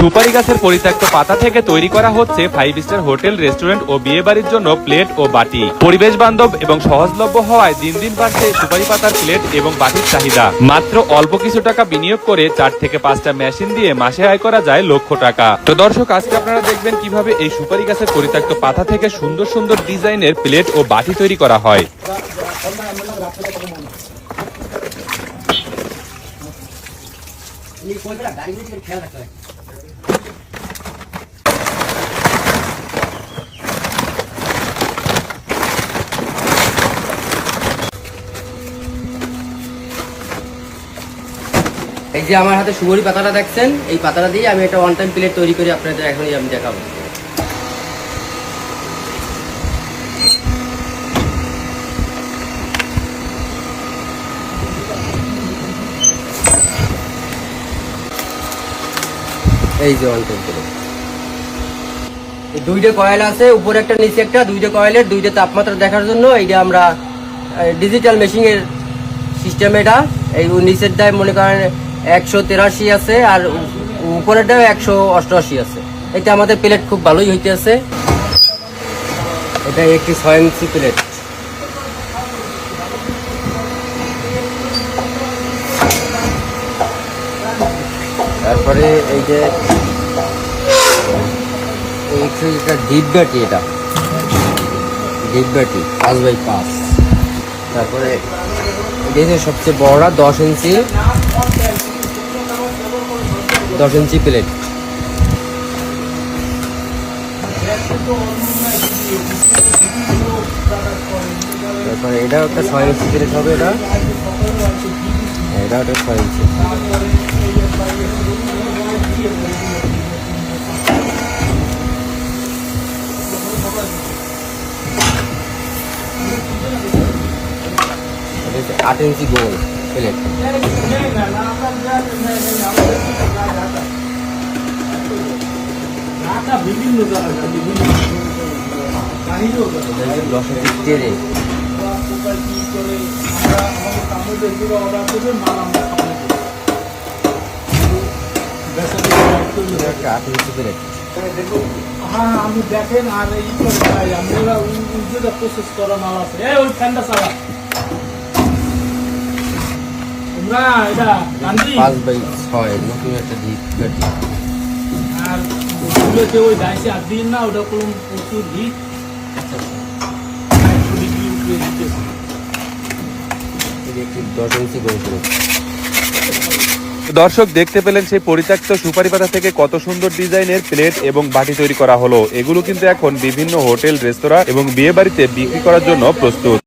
সুপারি গাছের পরিত্যক্ত পাতা থেকে তৈরি করা হচ্ছে ফাইভ স্টার হোটেল রেস্টুরেন্ট ও বিয়ে বাড়ির জন্য প্লেট ও বাটি। পরিবেশ বান্ধব এবং সহজলভ্য হওয়ায় দিন দিন বাড়ছে সুপারি পাতার প্লেট এবং বাটির চাহিদা। মাত্র অল্প কিছু টাকা বিনিয়োগ করে চার থেকে পাঁচটা মেশিন দিয়ে মাসে আয় করা যায় লক্ষ টাকা। তো দর্শক, আজকে আপনারা দেখবেন কীভাবে এই সুপারি গাছের পরিত্যক্ত পাতা থেকে সুন্দর সুন্দর ডিজাইনের প্লেট ও বাটি তৈরি করা হয়। এই যে আমার হাতে সুগরি পাতাটা দেখছেন, এই পাতাটা দিয়ে আমি একটা ওয়ান টাইম প্লেট তৈরি করি আপনাদের এখনই আমি দেখাবো। এই যে প্লেট এই দুইটা কয়েল আছে, উপরে একটা, নিচে একটা, দুইটা কয়েলের দুইটা তাপমাত্রা দেখার জন্য এইটা আমরা ডিজিটাল মেশিনের সিস্টেম এটা। এই নিচেরটায় মনে করেন একশো তেরাশি আছে আর উপরেরটাও একশো অষ্টআশি আছে। এতে আমাদের প্লেট খুব ভালোই হইতে আছে এটা একটি ইঞ্চি প্লেট তারপরে এই যে এটা ডিপ এটা। ডিপ ব্যাটি পাঁচ বাই পাঁচ। তারপরে এটা হচ্ছে সবচেয়ে বড়টা দশ ইঞ্চি দশ ইঞ্চি প্লেট তারপরে এটাও একটা ছয় ইঞ্চি প্লেট হবে এটা। হ্যাঁ, এটাও একটা ছয় ইঞ্চি এটা হচ্ছে আট ইঞ্চি গোল হ্যাঁ আমি দেখেন আর প্রসেস করা মাল আছে ওই ফ্যানটা চালা তোমরা এটা গান্ধী আর ওগুলোতে ওই ডাইসে আর দিন না, ওটা কোনো প্রচুর হিট এটা একটি দর্শক, দেখতে পেলেন সেই পরিত্যক্ত সুপারি পাতা থেকে কত সুন্দর ডিজাইনের প্লেট এবং বাটি তৈরি করা হলো। এগুলো কিন্তু এখন বিভিন্ন হোটেল, রেস্তোরাঁ এবং বিয়ে বাড়িতে বিক্রি করার জন্য প্রস্তুত।